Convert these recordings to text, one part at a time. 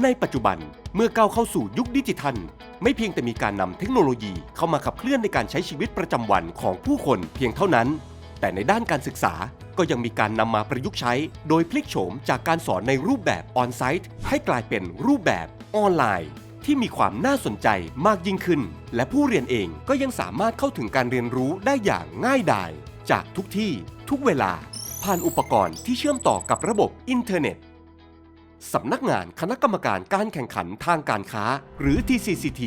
ในปัจจุบันเมื่อก้าวเข้าสู่ยุคดิจิทัล ไม่เพียงแต่มีการนำเทคโนโลยีเข้ามาขับเคลื่อนในการใช้ชีวิตประจำวันของผู้คนเพียงเท่านั้น แต่ในด้านการศึกษาก็ยังมีการนำมาประยุกต์ใช้ โดยพลิกโฉมจากการสอนในรูปแบบออนไซต์ให้กลายเป็นรูปแบบออนไลน์ ที่มีความน่าสนใจมากยิ่งขึ้น และผู้เรียนเองก็ยังสามารถเข้าถึงการเรียนรู้ได้อย่างง่ายดาย จากทุกที่ทุกเวลา ผ่านอุปกรณ์ที่เชื่อมต่อกับระบบอินเทอร์เน็ต สำนักงานคณะกรรมการการแข่งขันทางการค้า หรือ TCCT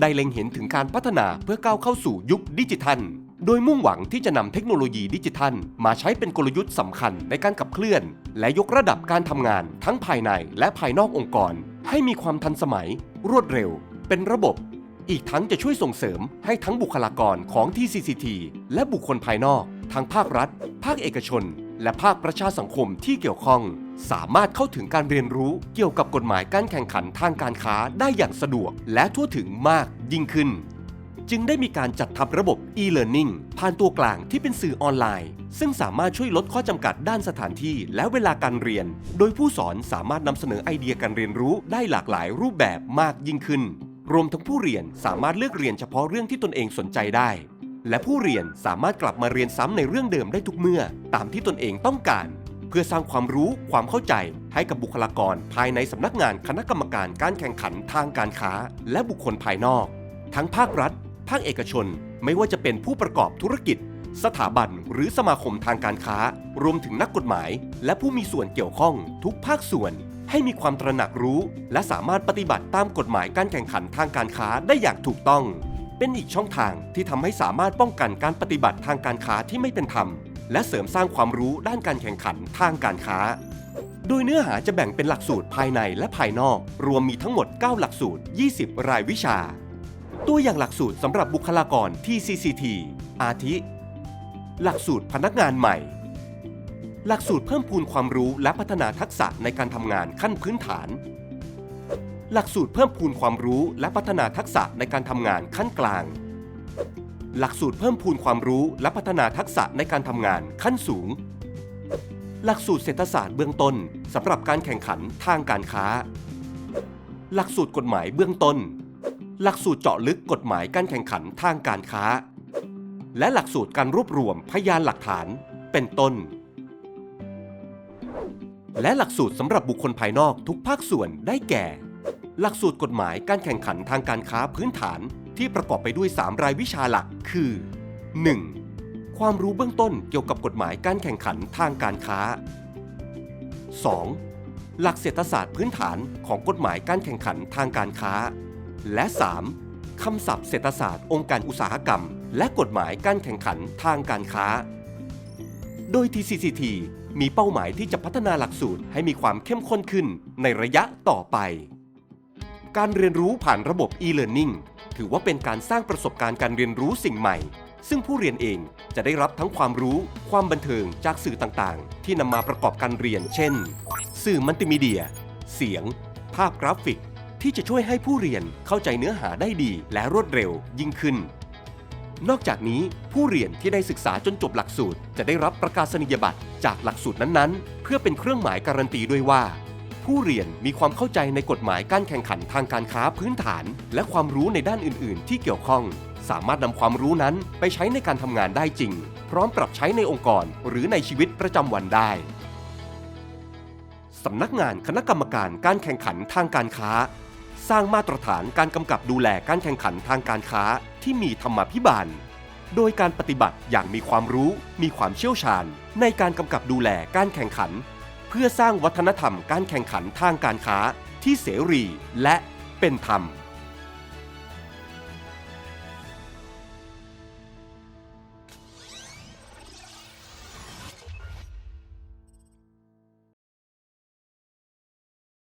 ได้เล็งเห็นถึงการพัฒนาเพื่อก้าวเข้าสู่ยุคดิจิทัล โดยมุ่งหวังที่จะนำเทคโนโลยีดิจิทัล มาใช้เป็นกลยุทธ์สำคัญในการขับเคลื่อน และยกระดับการทำงานทั้งภายในและภายนอกองค์กร ให้มีความทันสมัย รวดเร็ว เป็นระบบ อีกทั้งจะช่วยส่งเสริมให้ทั้งบุคลากรของ TCCT และบุคคลภายนอก ทั้งภาครัฐ ภาคเอกชน และภาคประชาสังคมที่เกี่ยวข้อง สามารถเข้าถึงการเรียนรู้เกี่ยวกับกฎหมายการแข่งขันทางการค้าได้อย่างสะดวก และทั่วถึงมากยิ่งขึ้น จึงได้มีการจัดทำระบบ e-learning ผ่านตัวกลางที่เป็นสื่อออนไลน์ ซึ่งสามารถช่วยลดข้อจำกัดด้านสถานที่และเวลาการเรียน โดยผู้สอนสามารถนำเสนอไอเดียการเรียนรู้ได้หลากหลายรูปแบบมากยิ่งขึ้น รวมทั้งผู้เรียนสามารถเลือกเรียนเฉพาะเรื่องที่ตนเองสนใจได้ และผู้เรียนสามารถกลับมาเรียนซ้ำในเรื่องเดิมได้ทุกเมื่อ ตามที่ตนเองต้องการ เพื่อสร้างความรู้ความเข้าใจให้กับบุคลากรภายในสำนักงานคณะกรรมการการแข่งขันทางการค้า และบุคคลภายนอก ทั้งภาครัฐ ภาคเอกชน ไม่ว่าจะเป็นผู้ประกอบธุรกิจ สถาบันหรือสมาคมทางการค้า รวมถึงนักกฎหมาย และผู้มีส่วนเกี่ยวข้องทุกภาคส่วน ให้มีความตระหนักรู้ และสามารถปฏิบัติตามกฎหมายการแข่งขันทางการค้าได้อย่างถูกต้อง เป็นอีกช่องทางที่ทำให้สามารถป้องกันการปฏิบัติทางการค้าที่ไม่เป็นธรรม และเสริมสร้างความรู้ด้านการแข่งขันทางการค้า โดยเนื้อหาจะแบ่งเป็นหลักสูตรภายในและภายนอก รวมมีทั้งหมด 9 หลักสูตร 20 รายวิชา ตัวอย่างหลักสูตรสำหรับบุคลากรที่ CCT อาทิ หลักสูตรพนักงานใหม่ หลักสูตรเพิ่มพูนความรู้และพัฒนาทักษะในการทำงานขั้นพื้นฐาน หลักสูตรเพิ่มพูนความรู้และพัฒนาทักษะในการทำงานขั้นกลาง หลักสูตรเพิ่มพูนความรู้และพัฒนาทักษะในการทำงานขั้นสูง หลักสูตรเศรษฐศาสตร์เบื้องต้นสำหรับการแข่งขันทางการค้า หลักสูตรกฎหมายเบื้องต้น หลักสูตรเจาะลึกกฎหมายการแข่งขันทางการค้า และหลักสูตรการรวบรวมพยานหลักฐาน เป็นต้นและหลักสูตรสำหรับบุคคลภายนอกทุกภาคส่วนได้แก่ หลักสูตรกฎหมายการแข่งขันทางการค้าพื้นฐานที่ประกอบไปด้วย 3 รายวิชาหลักคือ 1. ความรู้เบื้องต้นเกี่ยวกับกฎหมายการแข่งขันทางการค้า 2. หลักเศรษฐศาสตร์พื้นฐานของกฎหมายการแข่งขันทางการค้า และ 3. คำศัพท์เศรษฐศาสตร์องค์การอุตสาหกรรม และกฎหมายการแข่งขันทางการค้า โดย TCCT มีเป้าหมายที่จะพัฒนาหลักสูตรให้มีความเข้มข้นขึ้นในระยะต่อไป การเรียนรู้ผ่านระบบ e-learning ถือว่าเป็นการสร้างประสบการณ์การเรียนรู้สิ่งใหม่ ซึ่งผู้เรียนเองจะได้รับทั้งความรู้ ความบันเทิงจากสื่อต่างๆ ที่นำมาประกอบการเรียน เช่น สื่อมัลติมีเดีย เสียง ภาพกราฟิก ที่จะช่วยให้ผู้เรียนเข้าใจเนื้อหาได้ดีและรวดเร็วยิ่งขึ้น นอกจากนี้ผู้เรียนที่ได้ศึกษาจนจบหลักสูตร จะได้รับประกาศนียบัตรจากหลักสูตรนั้นๆ เพื่อเป็นเครื่องหมายการันตีด้วยว่า ผู้เรียนมีความเข้าใจในกฎหมายการแข่งขันทางการค้าพื้นฐาน และความรู้ในด้านอื่น ๆ ที่เกี่ยวข้อง สามารถนำความรู้นั้นไปใช้ในการทำงานได้จริง พร้อมปรับใช้ในองค์กรหรือในชีวิตประจำวันได้สำนักงานคณะกรรมการการแข่งขันทางการค้า สร้างมาตรฐานการกำกับดูแลการแข่งขันทางการค้าที่มีธรรมาภิบาล โดยการปฏิบัติอย่างมีความรู้ มีความเชี่ยวชาญ ในการกำกับดูแลการแข่งขัน พื่อสร้างวัฒนธรรมการแข่งขันทางการค้าที่เสรีและเป็นธรรม